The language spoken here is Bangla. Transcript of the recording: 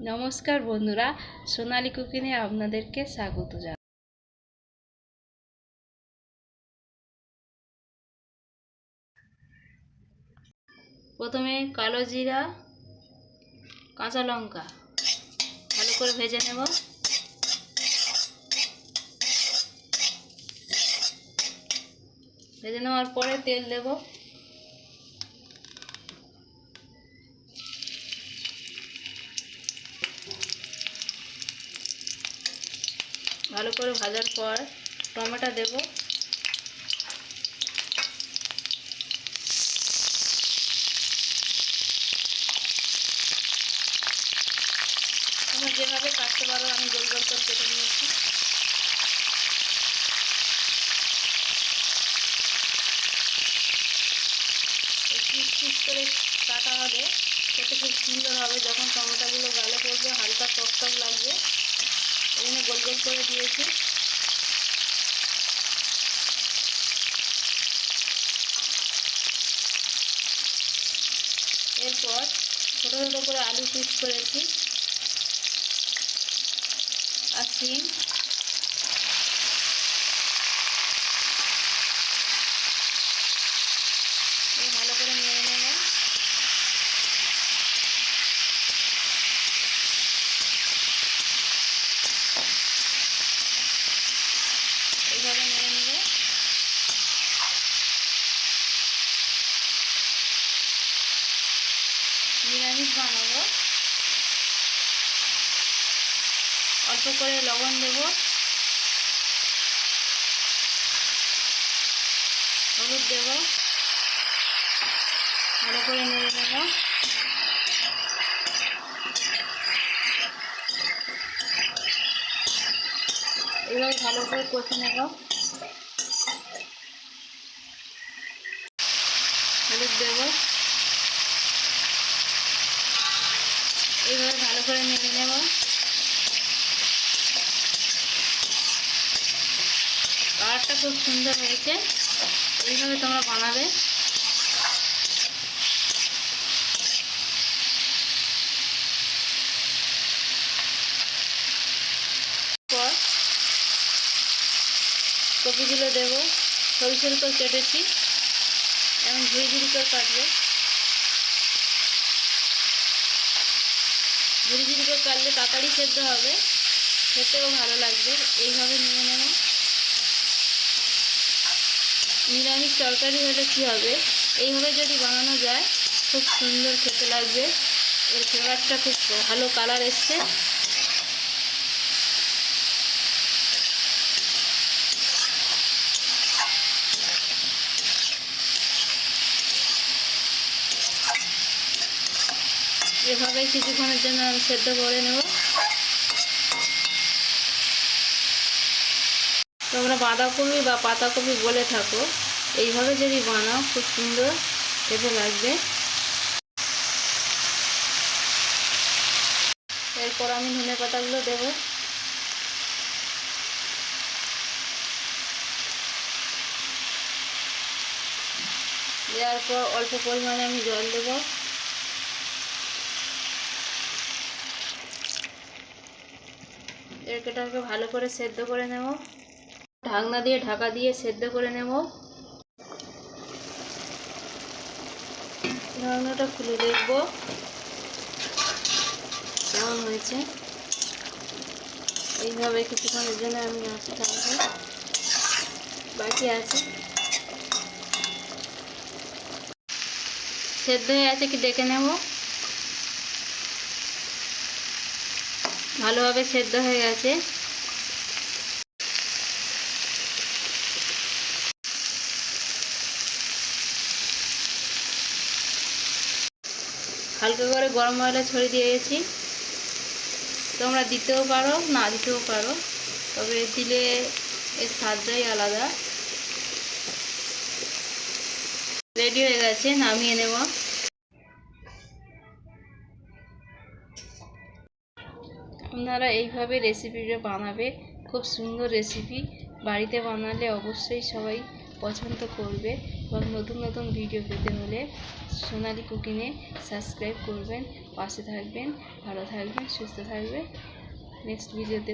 নমস্কার বন্ধুরা, সোনালি কুকিংয়ে আপনাদেরকে স্বাগত জানাই। প্রথমে কালো জিরা, কাঁচা লঙ্কা, ভালো করে ভেজে নেব। ভেজে নেওয়ার পরে তেল দেব। ভালো করে ভাজার পর টমেটো দেব। তোমরা যেভাবে কাটতে পারো, আমি গোল গোল করে কেটে নিয়েছি। করে কাটা হবে, খেতে খুব সুন্দর হবে। যখন টমেটোগুলো গালে পড়বে, হালকা টক টক লাগবে। জন্য গোল গোল করে দিয়েছি। এরপর ছোটো ছোটো করে আলু পিস করেছি। আর সিম এই ভালো করে নিয়ে নেব এইভাবে নিয়ে নেবে নিরামিষ বানাবো। অল্প করে লবণ দেব। হলুদ দেব। ভালো করে নেড়ে নেব। এইভাবে ভালো করে কষে নেব। হলুদ দেব। এইভাবে ভালো করে নেড়ে নেব। কালারটা খুব সুন্দর হয়েছে। এইভাবে তোমরা বানাবে। কপিগুলো দেবো। সরু সরু করে কেটেছি। এবং ঝুড়ি ঝুড়ি করে কাটবো। ঝুড়ি ঝুড়ি করে কাটলে তাড়াতাড়ি সেদ্ধ হবে। খেতেও ভালো লাগবে। এইভাবে নিয়ে নেব নিরামিষ তরকারি হলে কী হবে? এইভাবে যদি বানানো যায়, খুব সুন্দর খেতে লাগবে। এর ফ্লেভারটা খুব ভালো কালার এসছে। এভাবে কিছুক্ষণের জন্য আমি সেদ্ধ করে নেব। তোমরা বাঁধাকপি বা পাতাকপি বলে থাকো। এইভাবে যদি বানাও, খুব সুন্দর খেতে লাগবে। এরপর আমি ধনে পাতাগুলো দেবো। দেওয়ার পর অল্প পরিমাণে আমি জল দেবো। এটাকে ভালো করে সেদ্ধ করে নেব। ঢাকনা দিয়ে ঢাকা দিয়ে সেদ্ধ করে নেব। ঢাকনাটা খুলে দেখব। কেমন হয়েছে? এইভাবে কিছুক্ষণের জন্য আমি আঁচে থাকব বাকি আছে। সেদ্ধ হয়ে আছে কি দেখে নেব। ভালোভাবে সেদ্ধ হয়ে গেছে। হালকা করে গরম মশলা ছড়িয়ে দিয়েছি। তোমরা দিতেও পারো, না দিতেও পারো, তবে দিলে এর স্বাদটাই আলাদা। রেডি হয়ে গেছে, নামিয়ে নেব। আপনারা এইভাবে রেসিপিটা বানাবে, খুব সুন্দর রেসিপি। বাড়িতে বানালে অবশ্যই সবাই পছন্দ করবে এবং নতুন নতুন ভিডিও পেতে হলে সোনালি কুকিংয়ে সাবস্ক্রাইব করবেন, পাশে থাকবেন, ভালো থাকবেন, সুস্থ থাকবেন। নেক্সট ভিডিওতে